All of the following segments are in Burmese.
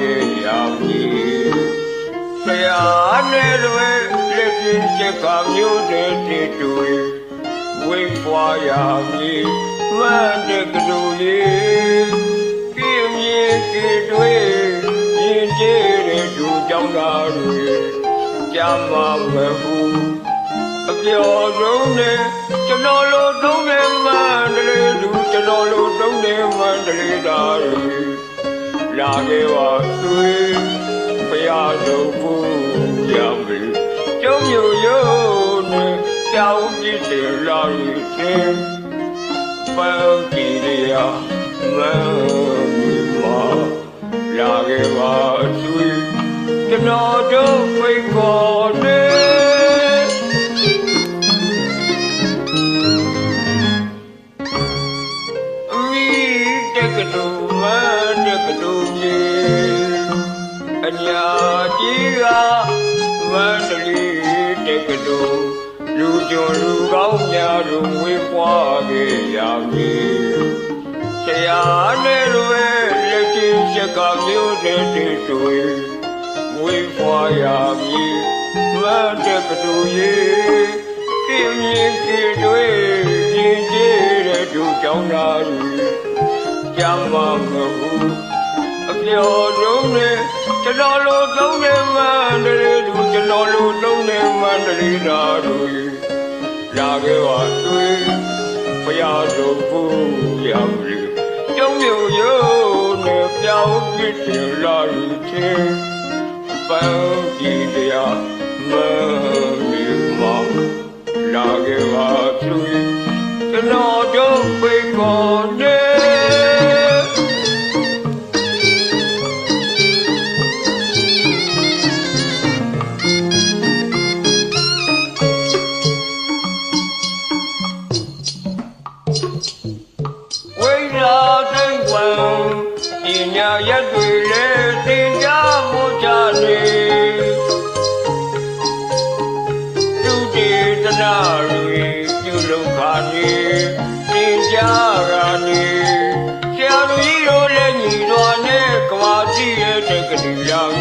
ခဲ့ရမည်ဆရာနဲ့တွေလက်ကျင်းချက်ကမျိုးတဲ့တီတွေဝေးပွားရမည်မန္တကလူလေးပြင်းပြင်းကြွေတွေရင်ကျဲတဲ့သူကြောင့်သာတွေကြမ်းမှာမဟုတ်အပြော်ဆုံးနဲ့ကျွန်တော်လိုတုံးနေမှန်တလေသူကျွန်တော်လိုတုံးနေမှန်တလေသားတွေ လာခဲ့ပါသွေးဖရာဆုံးဖို့ရပြီကျုံမျိုးရိုးနဲ့ကြောက်ကြည့်တယ်လာရီချင်းပန်းကြည့်ရမန်းမီမာလာခဲ့ပါသွေးကျွန်တော်တို့ဖိတ်ခေါ်တယ် ရမည်ဆရာနဲ့တွေလက်ချင်းချက်ကမျိုးတဲ့တွေတွေဝေးပွားရမည်မတက္ကသိုလ်ကြီးပြင်းပြင်းကြွေတွေရင်ကျဲတဲ့သူကြောင့်သာတွေကြမ်းမမဟုတ်အပြော်ဆုံးနဲ့ကျွန်တော်လိုသုံးနေမှန်တည်းသူကျွန်တော်လိုသုံးနေမှန်တည်းသာတို့လာခဲ့ပါသွေးဖယားတို့ ဘူးရမလို့ကျုံမျိုးရိုးနဲ့ပြောင်းပြစ်တယ်လာလူ တေသနာတွေပြုလုပ်ခါနေသင်ကြားရနေဆရာလူကြီးတို့လည်းညီတော်နဲ့ကမာတိရဲ့တက္ကသိုလ်ရောက်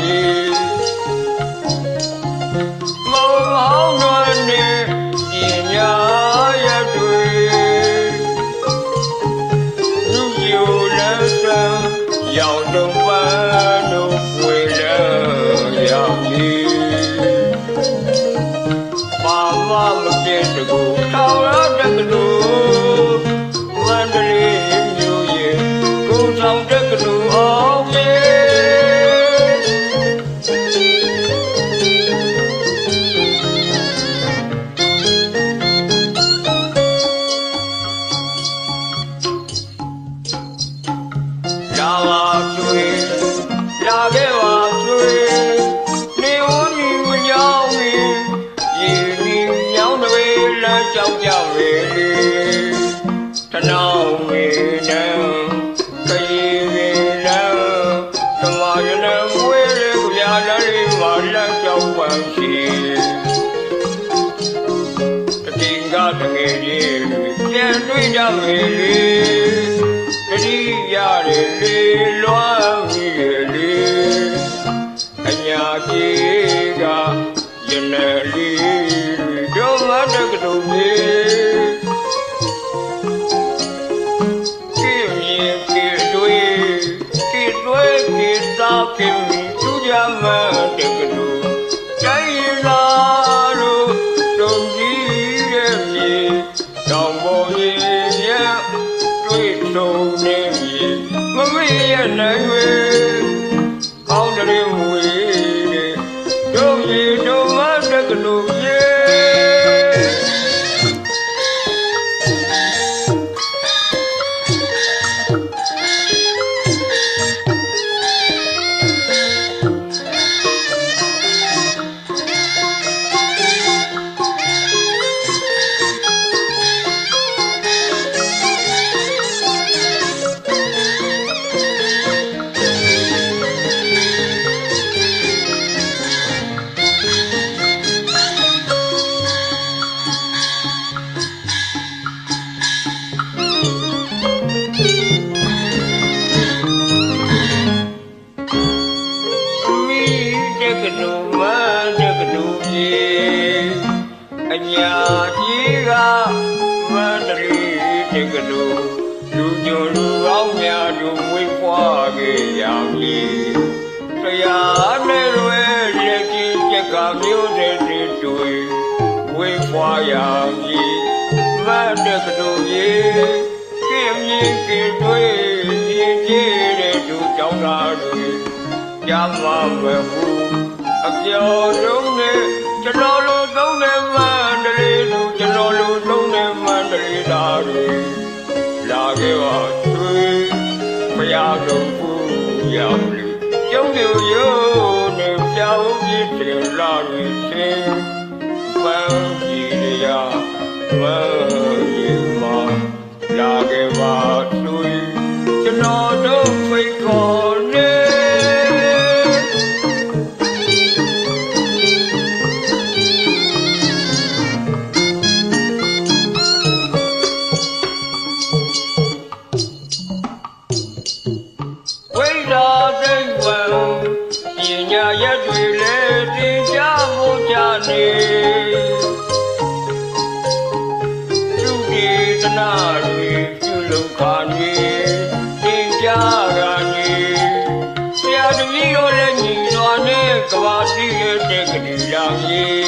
တကူထောင်ရတကလို့မန္တလေးမြို့ရဲ့ကိုယ်ဆောင်တကလို့အောင်မေလာပါသွေးလာခဲ့ပါ လေးမာလမ်းကြောက်ပန်းရှိတတင်ကတငယ်ကြီးတွေပြန်တွေ့ကြမေလေတတိရတယ်လေလွမ်းမိရလေအညာကြီးကယနေ့လေးတို့မတကတုံးလေး တောင်ပေါ် ကလူမန်းတကလူကြီးအညာကြီးကမန္တလေးတကလူလူညိုလူအောင်များလူမွေးဖွားခဲ့ရောင်ကြီးတရားနဲ့လွယ်လက်ကြီးချက်ကမျိုးတဲ့တွေဝေးဖွားရောင်ကြီးမန္တကလူကြီးကင်းမြင်ကင်းတွေ့ရင်ကြီးတဲ့လူကြောင့်သာတွေ Yama Prabhu အပြော်လုံးနဲ့ကျွန်တော်လိုသုံးတဲ့မန္တလေးလူကျွန်တော်လိုသုံးတဲ့မန္တလေးသားတွေလာခဲ့ပါသွေးမရတော့ဘူးရောက်လေကျုံပြူရိုးနဲ့ပြောင်းပြစ်တယ်လာတွေသင်ပန်းကြီးရမ ဆရာတပည့်တို့လည်းညီတော်နဲ့ကဘာတိရဲ့တက်ကလေးလောင်ကြီး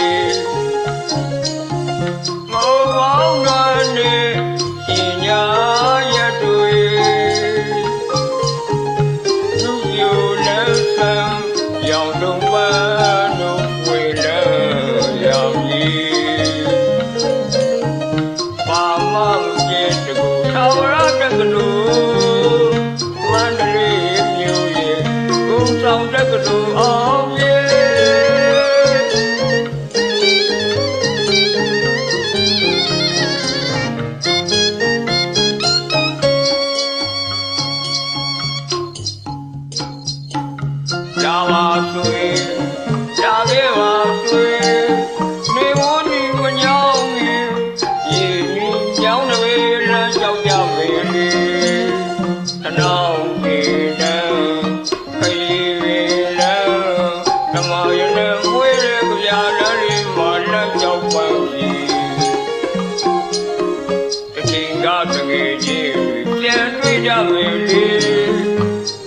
ပြန်တွေ့ကြပေလေ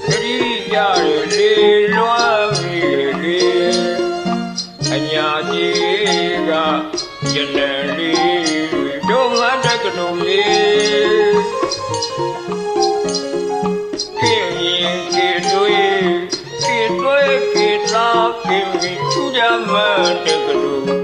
တတိယရလေလွားပြီလေအညာကြီးကကျန်တယ်လေးတို့မတက်ကတော်လေးခေရင်ခေတွေခေတွေခေသာခေဝိသူကြမတက်ကတော်